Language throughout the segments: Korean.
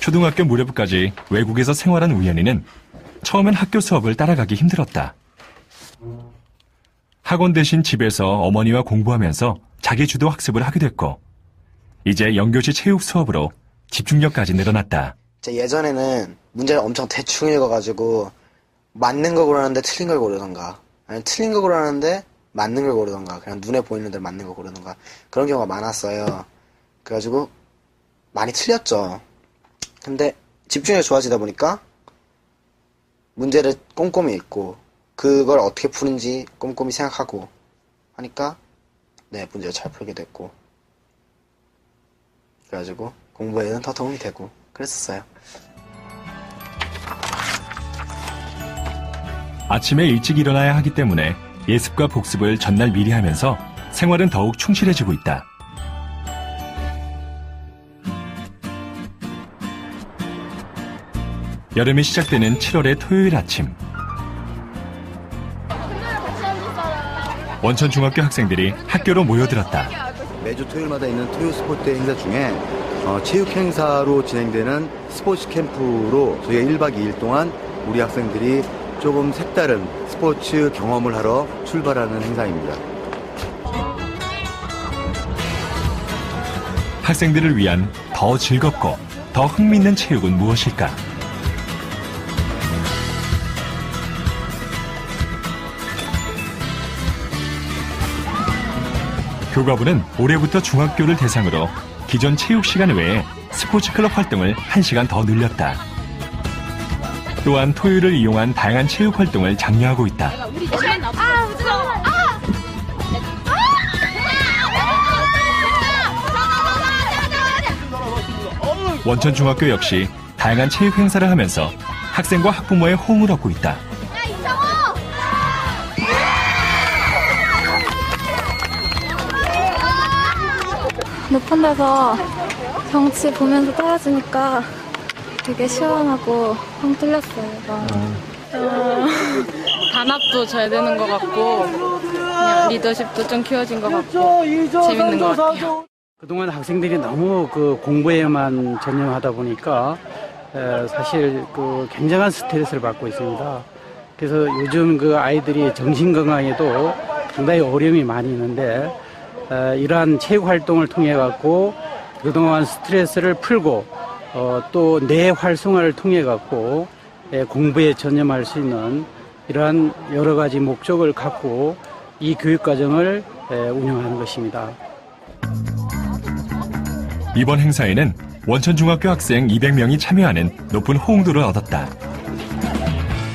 초등학교 무렵까지 외국에서 생활한 우연이는 처음엔 학교 수업을 따라가기 힘들었다. 학원 대신 집에서 어머니와 공부하면서 자기 주도 학습을 하게 됐고, 이제 연교시 체육 수업으로 집중력까지 늘어났다. 제 예전에는 문제를 엄청 대충 읽어가지고 맞는 거 고르는데 틀린 걸 고르던가 아니 틀린 거 고르는데 맞는 걸 고르던가 그냥 눈에 보이는 대로 맞는 거 고르던가 그런 경우가 많았어요 그래가지고 많이 틀렸죠. 근데 집중력이 좋아지다 보니까 문제를 꼼꼼히 읽고 그걸 어떻게 푸는지 꼼꼼히 생각하고 하니까 네 문제를 잘 풀게 됐고. 그래가지고 공부에는 더 도움이 되고 그랬었어요. 아침에 일찍 일어나야 하기 때문에 예습과 복습을 전날 미리 하면서 생활은 더욱 충실해지고 있다. 여름이 시작되는 7월의 토요일 아침. 원천 중학교 학생들이 학교로 모여들었다. 매주 토요일마다 있는 토요 스포츠 행사 중에 어, 체육 행사로 진행되는 스포츠 캠프로 저희가 1박 2일 동안 우리 학생들이 조금 색다른 스포츠 경험을 하러 출발하는 행사입니다. 학생들을 위한 더 즐겁고 더 흥미있는 체육은 무엇일까? 교과부는 올해부터 중학교를 대상으로 기존 체육 시간 외에 스포츠 클럽 활동을 1시간 더 늘렸다. 또한 토요일을 이용한 다양한 체육 활동을 장려하고 있다. 아, 무서워. 아! 원천 중학교 역시 다양한 체육 행사를 하면서 학생과 학부모의 호응을 얻고 있다. 높은 데서 경치 보면서 떨어지니까 되게 시원하고 뻥 뚫렸어요. 어, 단합도 잘 되는 것 같고 그냥 리더십도 좀 키워진 것 같고 재밌는 것 같아요. 그동안 학생들이 너무 그 공부에만 전념하다 보니까 에, 사실 그 굉장한 스트레스를 받고 있습니다. 그래서 요즘 그 아이들이 정신 건강에도 상당히 어려움이 많이 있는데 에, 이러한 체육 활동을 통해 갖고 그동안 스트레스를 풀고 어, 또 뇌 활성화를 통해 갖고 에, 공부에 전념할 수 있는 이러한 여러 가지 목적을 갖고 이 교육 과정을 에, 운영하는 것입니다. 이번 행사에는 원천중학교 학생 200명이 참여하는 높은 호응도를 얻었다.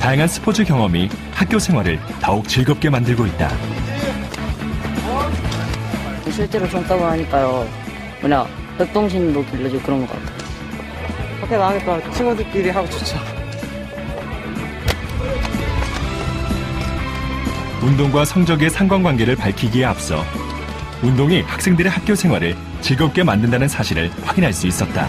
다양한 스포츠 경험이 학교 생활을 더욱 즐겁게 만들고 있다. 실제로 정답을 하니까요. 뭐냐, 협동심도 길러지고 그런 것 같아요. 밖에 나가니까 친구들끼리 하고 좋죠. 운동과 성적의 상관관계를 밝히기에 앞서 운동이 학생들의 학교 생활을 즐겁게 만든다는 사실을 확인할 수 있었다.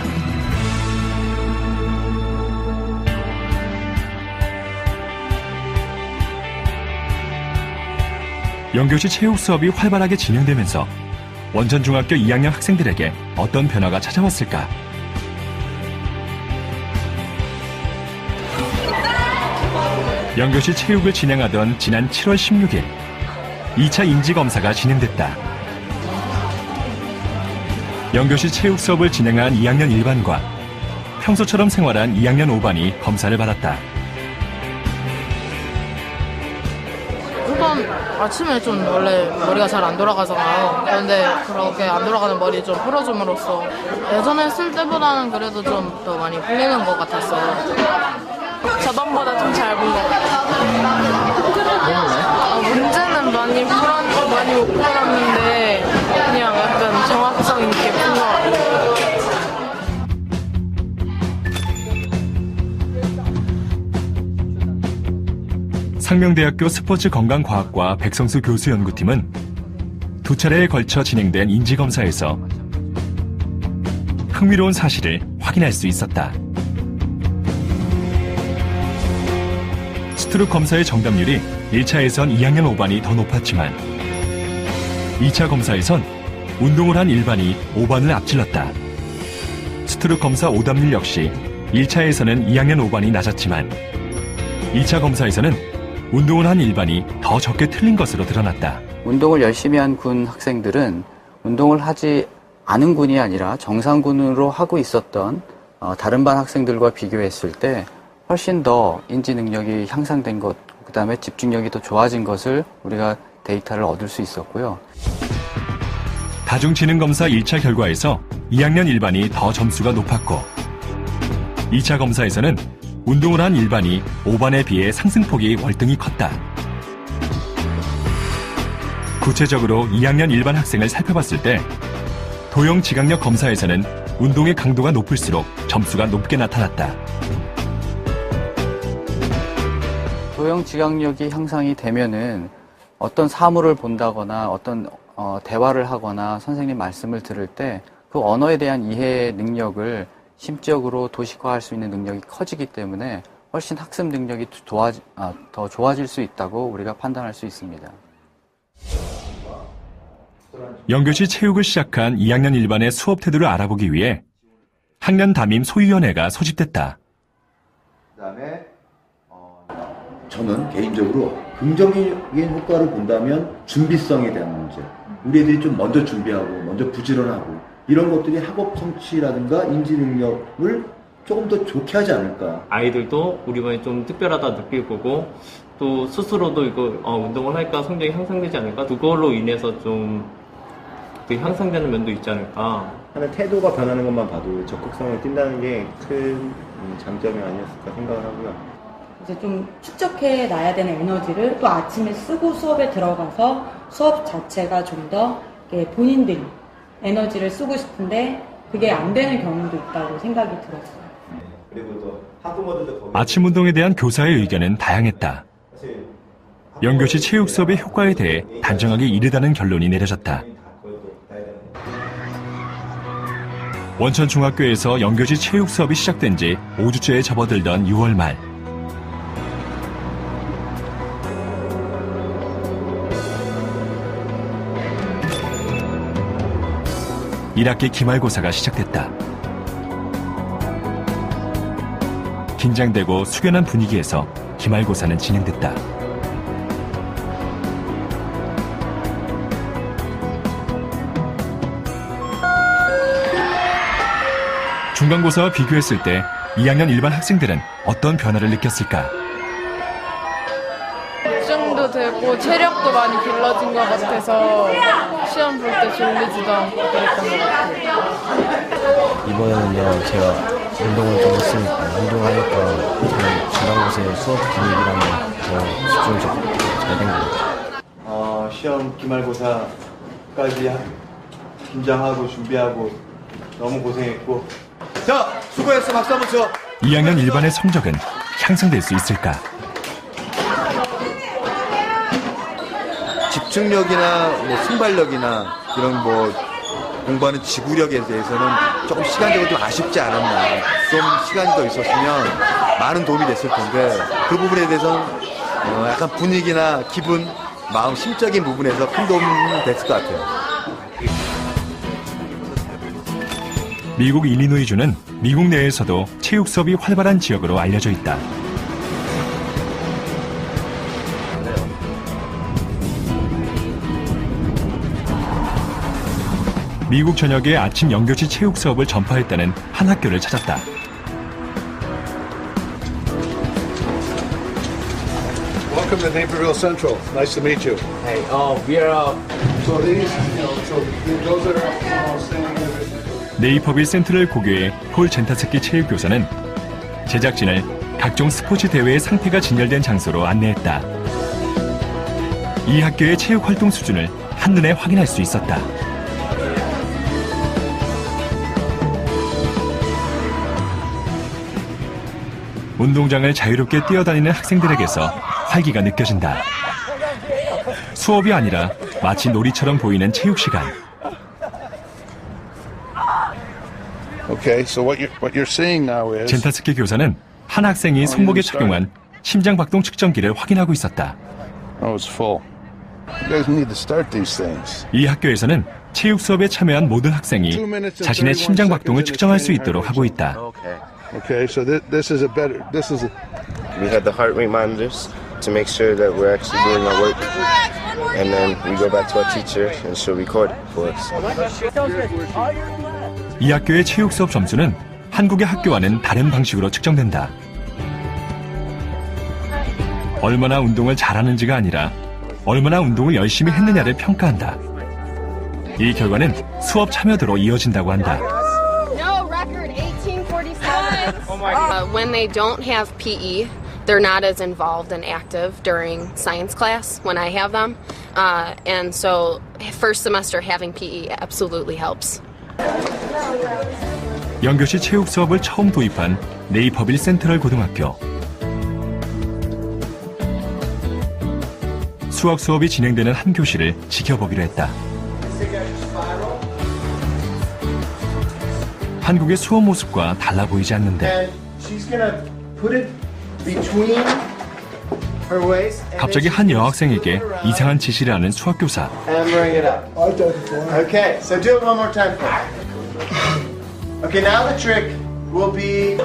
연교시 체육 수업이 활발하게 진행되면서 원전중학교 2학년 학생들에게 어떤 변화가 찾아왔을까? 연교시 체육을 진행하던 지난 7월 16일 2차 인지검사가 진행됐다. 연교시 체육 수업을 진행한 2학년 1반과 평소처럼 생활한 2학년 5반이 검사를 받았다. 아침에 좀 원래 머리가 잘 안 돌아가잖아요. 그런데 그렇게 안 돌아가는 머리 좀 풀어줌으로써 예전에 쓸 때보다는 그래도 좀 더 많이 풀리는 것 같았어요. 저번보다 좀 잘 본 것 같아요. 어, 문제는 많이 풀었, 많이 못 풀었는데 그냥 약간 정확성 있게 푼것 같아요. 상명대학교 스포츠 건강과학과 백성수 교수 연구팀은 두 차례에 걸쳐 진행된 인지검사에서 흥미로운 사실을 확인할 수 있었다. 스트록 검사의 정답률이 1차에선 2학년 5반이 더 높았지만 2차 검사에선 운동을 한 1반이 5반을 앞질렀다. 스트로크 검사 오답률 역시 1차에서는 2학년 5반이 낮았지만 2차 검사에서는 운동을 한 일반이 더 적게 틀린 것으로 드러났다. 운동을 열심히 한 군 학생들은 운동을 하지 않은 군이 아니라 정상군으로 하고 있었던 어, 다른 반 학생들과 비교했을 때 훨씬 더 인지 능력이 향상된 것, 그 다음에 집중력이 더 좋아진 것을 우리가 데이터를 얻을 수 있었고요. 다중지능검사 1차 결과에서 2학년 일반이 더 점수가 높았고 2차 검사에서는 운동을 한 일반이 5반에 비해 상승폭이 월등히 컸다. 구체적으로 2학년 일반 학생을 살펴봤을 때 도형 지각력 검사에서는 운동의 강도가 높을수록 점수가 높게 나타났다. 도형 지각력이 향상이 되면은 어떤 사물을 본다거나 어떤 어, 대화를 하거나 선생님 말씀을 들을 때 그 언어에 대한 이해 능력을 심적으로 도식화할 수 있는 능력이 커지기 때문에 훨씬 학습 능력이 좋아, 아, 더 좋아질 수 있다고 우리가 판단할 수 있습니다. 연교시 체육을 시작한 2학년 일반의 수업 태도를 알아보기 위해 학년 담임 소위원회가 소집됐다. 그다음에 어, 저는 개인적으로 긍정적인 효과를 본다면 준비성에 대한 문제. 우리 애들이 좀 먼저 준비하고 먼저 부지런하고 이런 것들이 학업 성취라든가 인지 능력을 조금 더 좋게 하지 않을까. 아이들도 우리 반이 좀 특별하다 느낄 거고 또 스스로도 이거 어, 운동을 하니까 성적이 향상되지 않을까 그걸로 인해서 좀 되게 향상되는 면도 있지 않을까 하는 태도가 변하는 것만 봐도 적극성을 띈다는 게 큰 장점이 아니었을까 생각을 하고요. 이제 좀 축적해 놔야 되는 에너지를 또 아침에 쓰고 수업에 들어가서 수업 자체가 좀 더 본인들이 에너지를 쓰고 싶은데 그게 안 되는 경우도 있다고 생각이 들었어요. 그리고 또 학부모들도 거기 아침 운동에 대한 교사의 의견은 다양했다. 연교시 체육 수업의 효과에 대해 단정하게 이르다는 결론이 내려졌다. 원천 중학교에서 연교시 체육 수업이 시작된 지 5주째에 접어들던 6월 말. 일학기 기말고사가 시작됐다. 긴장되고 숙연한 분위기에서 기말고사는 진행됐다. 중간고사와 비교했을 때 2학년 일반 학생들은 어떤 변화를 느꼈을까? 집중도 되고 체력도 많이 길러진 것 같아서 시험 볼 때 졸리지도 않고 그랬던 것 같아요. 이번에는요 제가 운동을 좀 했으니까 운동하니까 저는 중간고사의 수업 분위기랑 더 집중이 잘된 것 같아요. 어, 시험 기말고사까지 하- 긴장하고 준비하고 너무 고생했고 자 수고했어 박수 한번 쳐 2학년 일반의 성적은 향상될 수 있을까? 집중력이나 뭐 순발력이나 이런 뭐 공부하는 지구력에 대해서는 조금 시간적으로 좀 아쉽지 않았나. 좀 시간이 더 있었으면 많은 도움이 됐을 텐데 그 부분에 대해서는 어, 약간 분위기나 기분, 마음, 심적인 부분에서 큰 도움이 됐을 것 같아요. 미국 일리노이주는 미국 내에서도 체육 수업이 활발한 지역으로 알려져 있다. 미국 전역에 아침 연교시 체육 수업을 전파했다는 한 학교를 찾았다. Welcome to Naperville Central. Nice to meet you. Hey, uh, we are uh, So these, you know, so those are all standing there. 네이퍼빌 센트럴 고교의 폴 젠타스키 체육 교사는 제작진을 각종 스포츠 대회의 상태가 진열된 장소로 안내했다. 이 학교의 체육 활동 수준을 한눈에 확인할 수 있었다. 운동장을 자유롭게 뛰어다니는 학생들에게서 활기가 느껴진다. 수업이 아니라 마치 놀이처럼 보이는 체육 시간. 젠타스키 교사는 한 학생이 손목에 착용한 심장 박동 측정기를 확인하고 있었다. oh. 이 학교에서는 체육 수업에 참여한 모든 학생이 자신의 심장 박동을 측정할 수 있도록 하고 있다. Okay, so th- this is a better. This is a. We had the heart rate monitors to make sure that we're actually doing our work. And then we go back to our teacher and she'll record it for us. 이 학교의 체육 수업 점수는 한국의 학교와는 다른 방식으로 측정된다. 얼마나 운동을 잘하는지가 아니라 얼마나 운동을 열심히 했느냐를 평가한다. 이 결과는 수업 참여도로 이어진다고 한다. Uh, when they don't have PE, they're not as involved and active during science class when I have them. Uh, and so, first semester having PE absolutely helps. 연교시 체육 수업을 처음 도입한 네이퍼빌 센트럴 고등학교. 수학 수업이 진행되는 한 교실을 지켜보기로 했다. 한국의 수업 모습과 달라 보이지 않는데 And she's gonna put it between her waist and 갑자기 한 여학생에게 이상한 지시를 하는 수학 교사. and bring it up. Okay, so do it one more time. please. Okay, now the trick will be.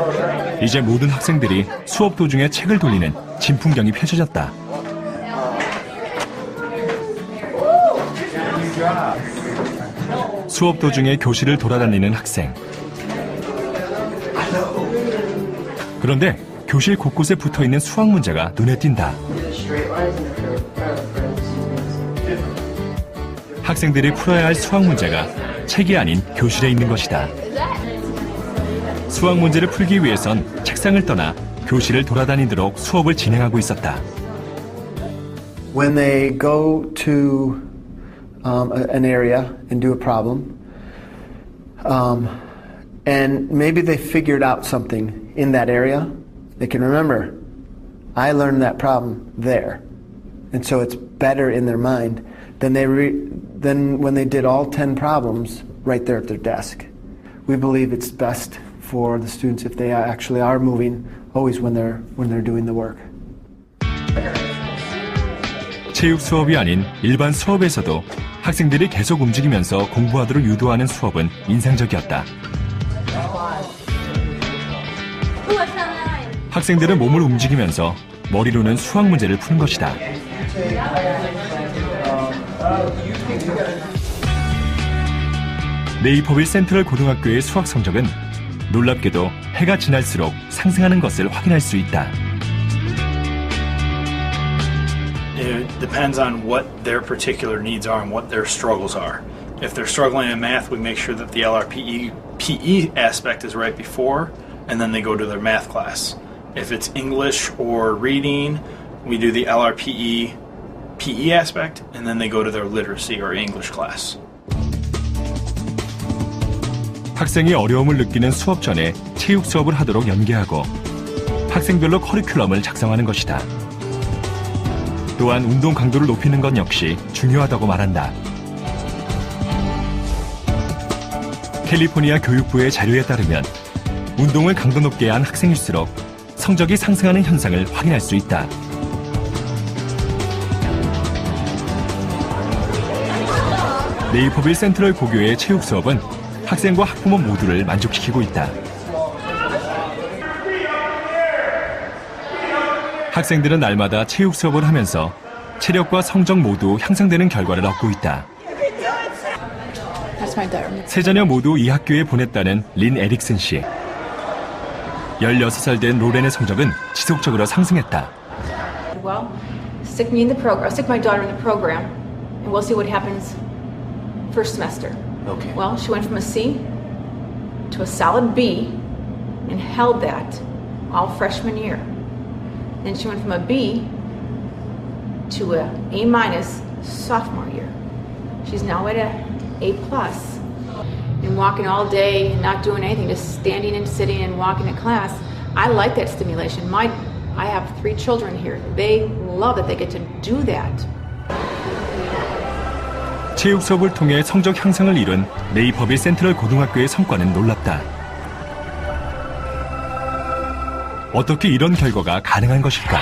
이제 모든 학생들이 수업 도중에 책을 돌리는 진풍경이 펼쳐졌다. 수업 도중에 교실을 돌아다니는 학생. 그런데 교실 곳곳에 붙어 있는 수학 문제가 눈에 띈다. 학생들이 풀어야 할 수학 문제가 책이 아닌 교실에 있는 것이다. 수학 문제를 풀기 위해선 책상을 떠나 교실을 돌아다니도록 수업을 진행하고 있었다. when they go to um, an area and do a problem, um, and maybe they figured out something in that area, they can remember, I learned that problem there. And so it's better in their mind than, they re- than when they did all 10 problems right there at their desk. We believe it's best for the students if they actually are moving always when they're, when they're doing the work. 체육 수업이 아닌 일반 수업에서도 학생들이 계속 움직이면서 공부하도록 유도하는 수업은 인상적이었다. 학생들은 몸을 움직이면서 머리로는 수학 문제를 푸는 것이다. 네이퍼빌 센트럴 고등학교의 수학 성적은 놀랍게도 해가 지날수록 상승하는 것을 확인할 수 있다. It depends on what their particular needs are and what their struggles are. If they're struggling in math, we make sure that the LRPE PE aspect is right before, and then they go to their math class. If it's English or reading, we do the LRPE PE aspect, and then they go to their literacy or English class. 학생이 어려움을 느끼는 수업 전에 체육 수업을 하도록 연계하고 학생별로 커리큘럼을 작성하는 것이다. 또한 운동 강도를 높이는 것 역시 중요하다고 말한다. 캘리포니아 교육부의 자료에 따르면 운동을 강도 높게 한 학생일수록 성적이 상승하는 현상을 확인할 수 있다. 네이퍼빌 센트럴 고교의 체육 수업은 학생과 학부모 모두를 만족시키고 있다. 학생들은 날마다 체육 수업을 하면서 체력과 성적 모두 향상되는 결과를 얻고 있다. 세 자녀 모두 이 학교에 보냈다는 린 에릭슨 씨. 16살 된 로렌의 성적은 지속적으로 상승했다. Well, stick me in the program. Stick my daughter in the program, and we'll see what happens first semester. Okay. Well, she went from a C to a solid B, and held that all freshman year. Then she went from a B to a A minus sophomore year. She's now at a A plus. And walking all day and not doing anything, just standing and sitting and walking to class. I like that stimulation. My, I have three children here. They love that they get to do that. 체육 수업을 통해 성적 향상을 이룬 네이퍼빌 센트럴 고등학교의 성과는 놀랍다. 어떻게 이런 결과가 가능한 것일까?